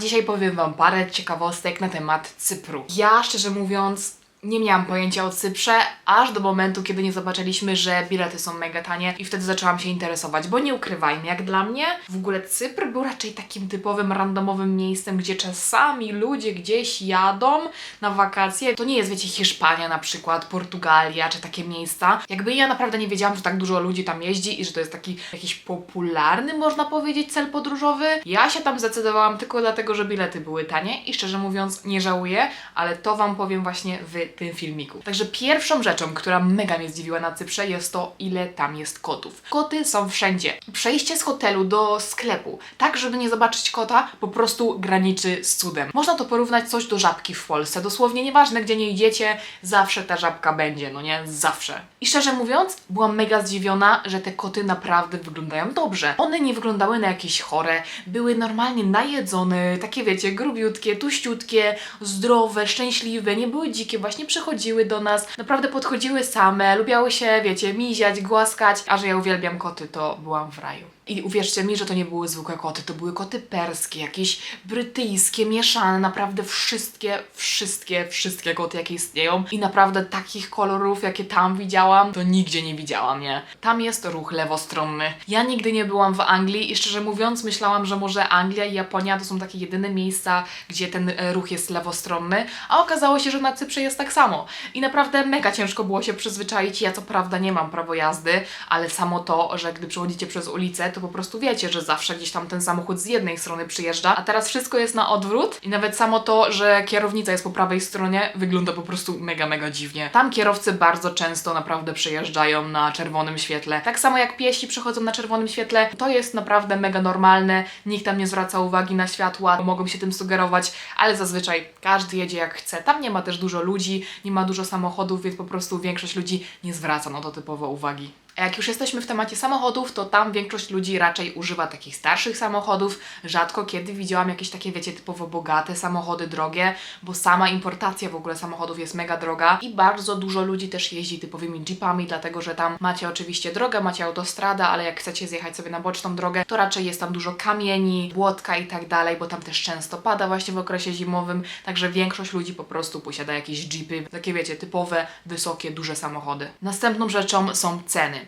Dzisiaj powiem Wam parę ciekawostek na temat Cypru. Ja, szczerze mówiąc, nie miałam pojęcia o Cyprze, aż do momentu, kiedy nie zobaczyliśmy, że bilety są mega tanie i wtedy zaczęłam się interesować, bo nie ukrywajmy, jak dla mnie w ogóle Cypr był raczej takim typowym randomowym miejscem, gdzie czasami ludzie gdzieś jadą na wakacje. To nie jest, wiecie, Hiszpania na przykład, Portugalia czy takie miejsca. Jakby ja naprawdę nie wiedziałam, że tak dużo ludzi tam jeździ i że to jest taki jakiś popularny, można powiedzieć, cel podróżowy. Ja się tam zdecydowałam tylko dlatego, że bilety były tanie i szczerze mówiąc nie żałuję, ale to Wam powiem właśnie w tym filmiku. Także pierwszą rzeczą, która mega mnie zdziwiła na Cyprze jest to, ile tam jest kotów. Koty są wszędzie. Przejście z hotelu do sklepu, tak żeby nie zobaczyć kota, po prostu graniczy z cudem. Można to porównać coś do żabki w Polsce. Dosłownie nieważne gdzie nie idziecie, zawsze ta żabka będzie, no nie? Zawsze. I szczerze mówiąc, byłam mega zdziwiona, że te koty naprawdę wyglądają dobrze. One nie wyglądały na jakieś chore, były normalnie najedzone, takie wiecie, grubiutkie, tuściutkie, zdrowe, szczęśliwe, nie były dzikie, właśnie przychodziły do nas, naprawdę podchodziły same, lubiały się, wiecie, miziać, głaskać, a że ja uwielbiam koty, to byłam w raju. I uwierzcie mi, że to nie były zwykłe koty, to były koty perskie, jakieś brytyjskie, mieszane, naprawdę wszystkie, wszystkie, wszystkie koty, jakie istnieją. I naprawdę takich kolorów, jakie tam widziałam, to nigdzie nie widziałam, nie? Tam jest ruch lewostronny. Ja nigdy nie byłam w Anglii i szczerze mówiąc myślałam, że może Anglia i Japonia to są takie jedyne miejsca, gdzie ten e, ruch jest lewostronny, a okazało się, że na Cyprze jest tak samo. I naprawdę mega ciężko było się przyzwyczaić. Ja co prawda nie mam prawo jazdy, ale samo to, że gdy przechodzicie przez ulicę, to po prostu wiecie, że zawsze gdzieś tam ten samochód z jednej strony przyjeżdża, a teraz wszystko jest na odwrót i nawet samo to, że kierownica jest po prawej stronie, wygląda po prostu mega, mega dziwnie. Tam kierowcy bardzo często naprawdę przejeżdżają na czerwonym świetle. Tak samo jak piesi przechodzą na czerwonym świetle, to jest naprawdę mega normalne, nikt tam nie zwraca uwagi na światła, mogą się tym sugerować, ale zazwyczaj każdy jedzie jak chce. Tam nie ma też dużo ludzi, nie ma dużo samochodów, więc po prostu większość ludzi nie zwraca na to typowo uwagi. A jak już jesteśmy w temacie samochodów, to tam większość ludzi raczej używa takich starszych samochodów. Rzadko kiedy widziałam jakieś takie, wiecie, typowo bogate samochody drogie, bo sama importacja w ogóle samochodów jest mega droga i bardzo dużo ludzi też jeździ typowymi jeepami, dlatego że tam macie oczywiście drogę, macie autostradę, ale jak chcecie zjechać sobie na boczną drogę, to raczej jest tam dużo kamieni, błotka i tak dalej, bo tam też często pada właśnie w okresie zimowym, także większość ludzi po prostu posiada jakieś jeepy, takie wiecie, typowe, wysokie, duże samochody. Następną rzeczą są ceny.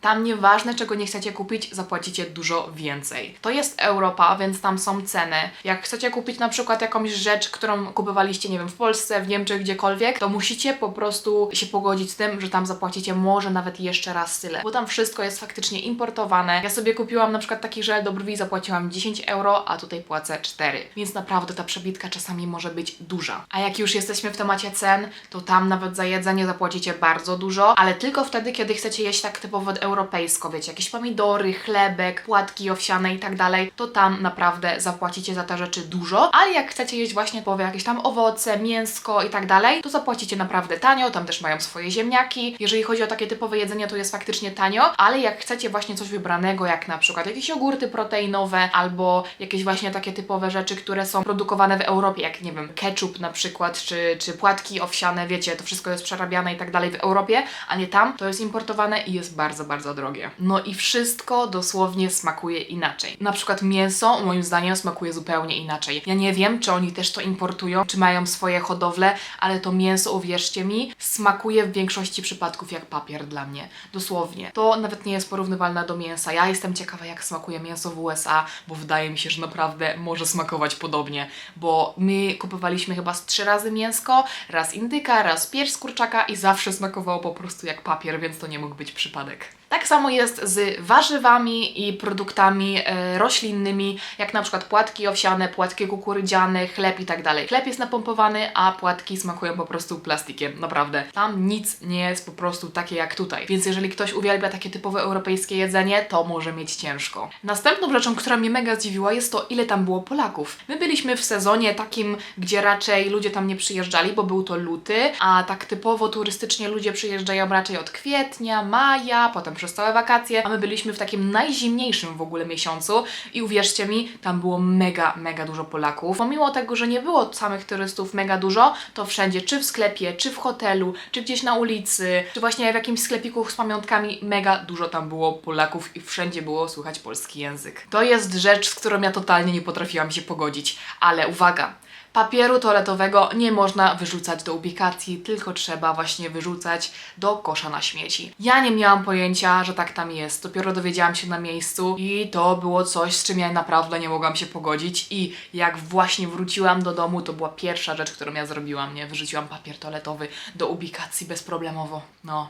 Tam nieważne, czego nie chcecie kupić, zapłacicie dużo więcej. To jest Europa, więc tam są ceny. Jak chcecie kupić na przykład jakąś rzecz, którą kupowaliście, nie wiem, w Polsce, w Niemczech, gdziekolwiek, to musicie po prostu się pogodzić z tym, że tam zapłacicie może nawet jeszcze raz tyle. Bo tam wszystko jest faktycznie importowane. Ja sobie kupiłam na przykład taki żel do brwi, zapłaciłam 10 euro, a tutaj płacę 4. Więc naprawdę ta przebitka czasami może być duża. A jak już jesteśmy w temacie cen, to tam nawet za jedzenie zapłacicie bardzo dużo, ale tylko wtedy, kiedy chcecie jeść tak typowo europejsko, wiecie, jakieś pomidory, chlebek, płatki owsiane i tak dalej, to tam naprawdę zapłacicie za te rzeczy dużo, ale jak chcecie jeść właśnie powie jakieś tam owoce, mięsko i tak dalej, to zapłacicie naprawdę tanio, tam też mają swoje ziemniaki. Jeżeli chodzi o takie typowe jedzenie, to jest faktycznie tanio, ale jak chcecie właśnie coś wybranego, jak na przykład jakieś jogurty proteinowe albo jakieś właśnie takie typowe rzeczy, które są produkowane w Europie, jak nie wiem, ketchup na przykład, czy, czy płatki owsiane, wiecie, to wszystko jest przerabiane i tak dalej w Europie, a nie tam, to jest importowane i jest bardzo, bardzo drogie. No i wszystko dosłownie smakuje inaczej. Na przykład mięso, moim zdaniem, smakuje zupełnie inaczej. Ja nie wiem, czy oni też to importują, czy mają swoje hodowle, ale to mięso, uwierzcie mi, smakuje w większości przypadków jak papier dla mnie. Dosłownie. To nawet nie jest porównywalne do mięsa. Ja jestem ciekawa, jak smakuje mięso w USA, bo wydaje mi się, że naprawdę może smakować podobnie, bo my kupowaliśmy chyba z trzy razy mięsko, raz indyka, raz pierś z kurczaka i zawsze smakowało po prostu jak papier, więc to nie mógł być przypadek. Tak samo jest z warzywami i produktami e, roślinnymi, jak na przykład płatki owsiane, płatki kukurydziane, chleb i tak dalej. Chleb jest napompowany, a płatki smakują po prostu plastikiem, naprawdę. Tam nic nie jest po prostu takie jak tutaj. Więc jeżeli ktoś uwielbia takie typowe europejskie jedzenie, to może mieć ciężko. Następną rzeczą, która mnie mega zdziwiła, jest to, ile tam było Polaków. My byliśmy w sezonie takim, gdzie raczej ludzie tam nie przyjeżdżali, bo był to luty, a tak typowo turystycznie ludzie przyjeżdżają raczej od kwietnia, maja, potem przez całe wakacje, a my byliśmy w takim najzimniejszym w ogóle miesiącu i uwierzcie mi, tam było mega, mega dużo Polaków. Pomimo tego, że nie było samych turystów mega dużo, to wszędzie, czy w sklepie, czy w hotelu, czy gdzieś na ulicy, czy właśnie w jakimś sklepiku z pamiątkami, mega dużo tam było Polaków i wszędzie było słychać polski język. To jest rzecz, z którą ja totalnie nie potrafiłam się pogodzić. Ale uwaga, Papieru toaletowego nie można wyrzucać do ubikacji, tylko trzeba właśnie wyrzucać do kosza na śmieci. Ja nie miałam pojęcia, że tak tam jest. Dopiero dowiedziałam się na miejscu i to było coś, z czym ja naprawdę nie mogłam się pogodzić. I jak właśnie wróciłam do domu, to była pierwsza rzecz, którą ja zrobiłam, nie? Wyrzuciłam papier toaletowy do ubikacji bezproblemowo. No.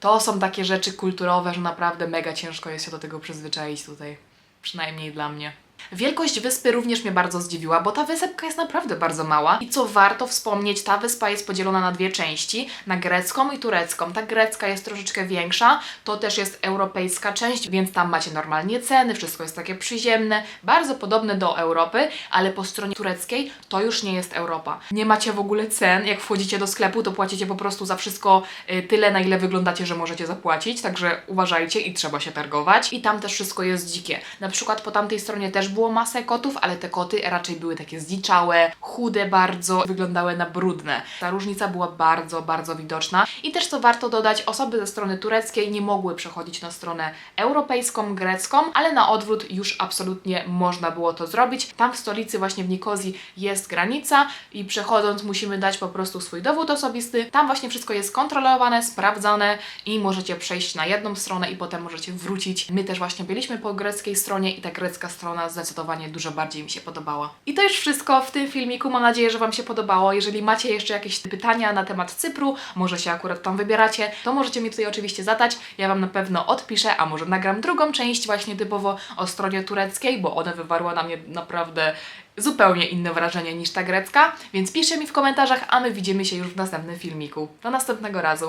To są takie rzeczy kulturowe, że naprawdę mega ciężko jest się do tego przyzwyczaić tutaj. Przynajmniej dla mnie. Wielkość wyspy również mnie bardzo zdziwiła, bo ta wysepka jest naprawdę bardzo mała i co warto wspomnieć, ta wyspa jest podzielona na dwie części, na grecką i turecką. Ta grecka jest troszeczkę większa, to też jest europejska część, więc tam macie normalnie ceny, wszystko jest takie przyziemne, bardzo podobne do Europy, ale po stronie tureckiej to już nie jest Europa. Nie macie w ogóle cen, jak wchodzicie do sklepu, to płacicie po prostu za wszystko y, tyle, na ile wyglądacie, że możecie zapłacić, także uważajcie i trzeba się targować. I tam też wszystko jest dzikie. Na przykład po tamtej stronie też było masę kotów, ale te koty raczej były takie zdziczałe, chude bardzo, wyglądały na brudne. Ta różnica była bardzo, bardzo widoczna. I też co warto dodać, osoby ze strony tureckiej nie mogły przechodzić na stronę europejską, grecką, ale na odwrót już absolutnie można było to zrobić. Tam w stolicy właśnie w Nikozji jest granica i przechodząc musimy dać po prostu swój dowód osobisty. Tam właśnie wszystko jest kontrolowane, sprawdzane i możecie przejść na jedną stronę i potem możecie wrócić. My też właśnie byliśmy po greckiej stronie i ta grecka strona zdecydowanie dużo bardziej mi się podobała. I to już wszystko w tym filmiku. Mam nadzieję, że Wam się podobało. Jeżeli macie jeszcze jakieś pytania na temat Cypru, może się akurat tam wybieracie, to możecie mi tutaj oczywiście zadać. Ja Wam na pewno odpiszę, a może nagram drugą część właśnie typowo o stronie tureckiej, bo ona wywarła na mnie naprawdę zupełnie inne wrażenie niż ta grecka, więc piszcie mi w komentarzach, a my widzimy się już w następnym filmiku. Do następnego razu.